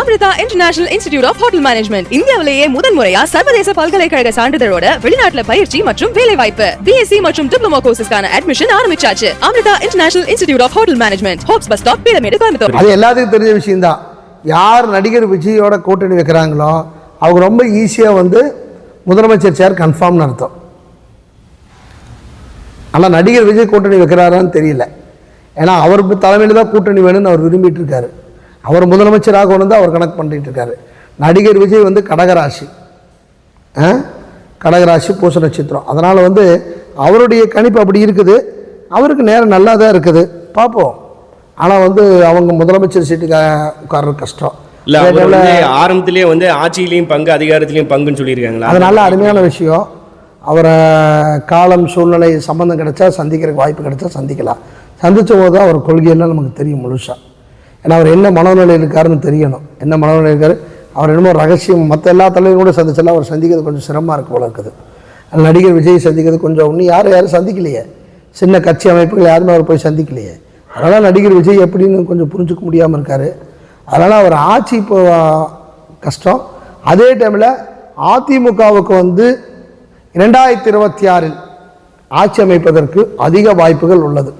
Amrita international institute of hotel management இந்தியாவிலேயே முதன்முறையா சர்வதேச பல்கலைக்கழக சான்றிதழோட வெளிநாட்டுல பயிற்சி மற்றும் வேலை வாய்ப்பு பிஎஸ்சி மற்றும் டிப்ளமோ கோர்சஸ்க்கான அட்மிஷன் ஆரம்பிச்சாச்சு. Amrita international institute of hotel management Hopes bus stop Peelamedu Coimbatore. அது எல்லாத்துக்கும் தெரிஞ்ச விஷயம்தான். யார் நடிகர் விஜயோட கூட்டணி வைக்கிறாங்களோ அவங்க ரொம்ப ஈஸியாக வந்து முதலமைச்சர் சேர் கன்ஃபார்ம்னு அர்த்தம். ஆனால் நடிகர் விஜய் கூட்டணி வைக்கிறாரான்னு தெரியல. ஏன்னா அவர் தலைமையில் தான் கூட்டணி வேணும்னு அவர் விரும்பிட்டு இருக்காரு. அவர் முதலமைச்சராக கொண்டு அவர் கணக்கு பண்ணிட்டு இருக்காரு நடிகர் விஜய் வந்து கடகராசி? கடகராசி பூச நட்சத்திரம். அதனால் வந்து அவருடைய கணிப்பு அப்படி இருக்குது. அவருக்கு நேரம் நல்லா தான் இருக்குது. பார்ப்போம். ஆனால் வந்து அவங்க முதலமைச்சர் சீட்டுக்கு உட்கார்றது கஷ்டம். இல்ல ஆரம்பத்திலேயே வந்து ஆட்சியிலையும் பங்கு அதிகாரத்திலையும் பங்குன்னு சொல்லியிருக்காங்களா? அது நல்ல அருமையான விஷயம். அவரை காலம் சூழ்நிலை சம்மந்தம் கிடைச்சா சந்திக்கிறதுக்கு வாய்ப்பு கிடைச்சா சந்திக்கலாம். சந்திச்ச போது தான் அவர் கொள்கையெல்லாம் நமக்கு தெரியும் முழுசாக ஏன்னா அவர் என்ன மனநிலையில் இருக்காருன்னு தெரியணும். என்ன மனநிலையில் இருக்காரு? அவர் என்னமோ ரகசியம் மற்ற எல்லா தலைவரும் கூட அவர் சந்திக்கிறது கொஞ்சம் சிரமமாக இருக்கு போல இருக்குது. நடிகர் விஜய் சந்திக்கிறது கொஞ்சம் இன்னும் யாரும் யாரும் சந்திக்கலையே. சின்ன கட்சி அமைப்புகள் யாருமே அவர் போய் சந்திக்கலையே. அதனால் நடிகர் விஜய் எப்படின்னு கொஞ்சம் புரிஞ்சுக்க முடியாமல் இருக்கார். அதனால் அவர் ஆட்சி இப்போ கஷ்டம். அதே டைமில் அதிமுகவுக்கு வந்து இரண்டாயிரத்தி இருபத்தி ஆறில் ஆட்சி அமைப்பதற்கு அதிக வாய்ப்புகள் உள்ளது.